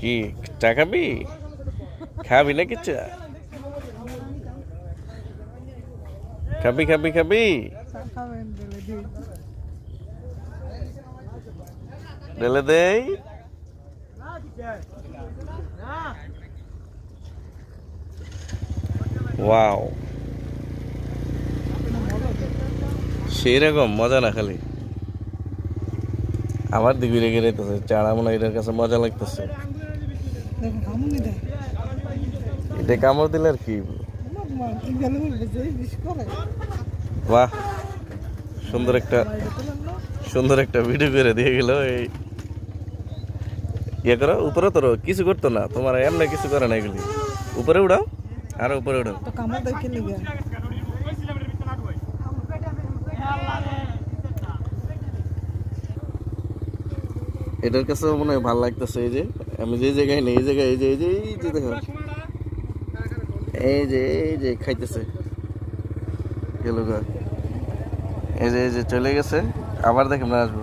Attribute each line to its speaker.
Speaker 1: কি? চা খাবি? খাবি না কিছু খাবি খাবি খাবি? ঢেলে দেই? ওয়াও। সেই রকম মজা না খালি। আমার দিকে রেগে রেতেছে চারা মনে এটার কাছে মজা লাগতেছে। এটা কামড় দিলে আর কি? বাহ, সুন্দর একটা সুন্দর একটা ভিডিও করে দিয়ে গেল এই। ইয়ে করো, উপরে তোর কিছু করতো না, তোমার এমনি কিছু করে না এগুলি উপরে উড়াও, আর উপরে উড়াও
Speaker 2: তো কামড় দেখে নিবে
Speaker 1: এটার কাছে মনে হয় ভালো লাগতেছে, এই যে, আমি যে জায়গায় নেই, এই জায়গায়, এই যে এই যে এই যে দেখো এই যে এই যে, খাইতেছে। গেল। এই যে এই যে, চলে গেছে। আবার দেখে আমরা আসব।